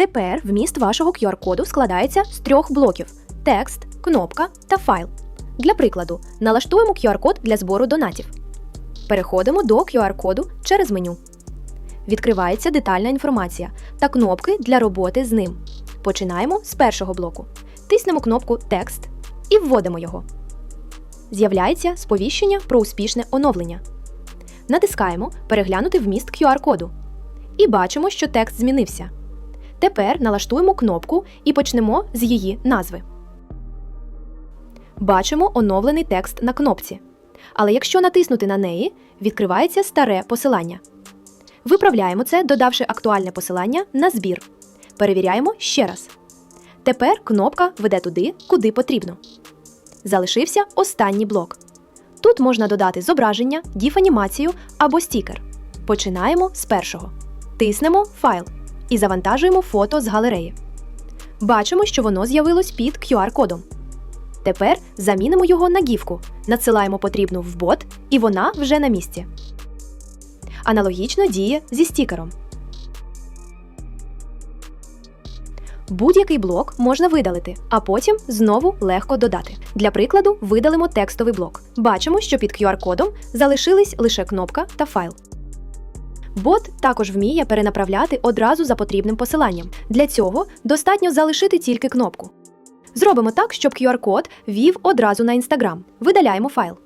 Тепер вміст вашого QR-коду складається з трьох блоків: текст, кнопка та файл. Для прикладу, налаштуємо QR-код для збору донатів. Переходимо до QR-коду через меню. Відкривається детальна інформація та кнопки для роботи з ним. Починаємо з першого блоку. Тиснемо кнопку Текст і вводимо його. З'являється сповіщення про успішне оновлення. Натискаємо Переглянути вміст QR-коду. І бачимо, що текст змінився. Тепер налаштуємо кнопку і почнемо з її назви. Бачимо оновлений текст на кнопці. Але якщо натиснути на неї, відкривається старе посилання. Виправляємо це, додавши актуальне посилання на збір. Перевіряємо ще раз. Тепер кнопка веде туди, куди потрібно. Залишився останній блок. Тут можна додати зображення, діфанімацію або стікер. Починаємо з першого. Тиснемо Файл і завантажуємо фото з галереї. Бачимо, що воно з'явилось під QR-кодом. Тепер замінимо його на гівку, надсилаємо потрібну в бот, і вона вже на місці. Аналогічно діє зі стікером. Будь-який блок можна видалити, а потім знову легко додати. Для прикладу, видалимо текстовий блок. Бачимо, що під QR-кодом залишились лише кнопка та файл. Бот також вміє перенаправляти одразу за потрібним посиланням. Для цього достатньо залишити тільки кнопку. Зробимо так, щоб QR-код вів одразу на Instagram. Видаляємо файл.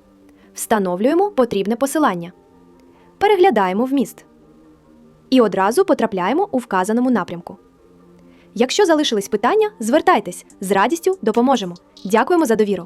Встановлюємо потрібне посилання. Переглядаємо вміст. І одразу потрапляємо у вказаному напрямку. Якщо залишились питання, звертайтесь з радістю допоможемо. Дякуємо за довіру.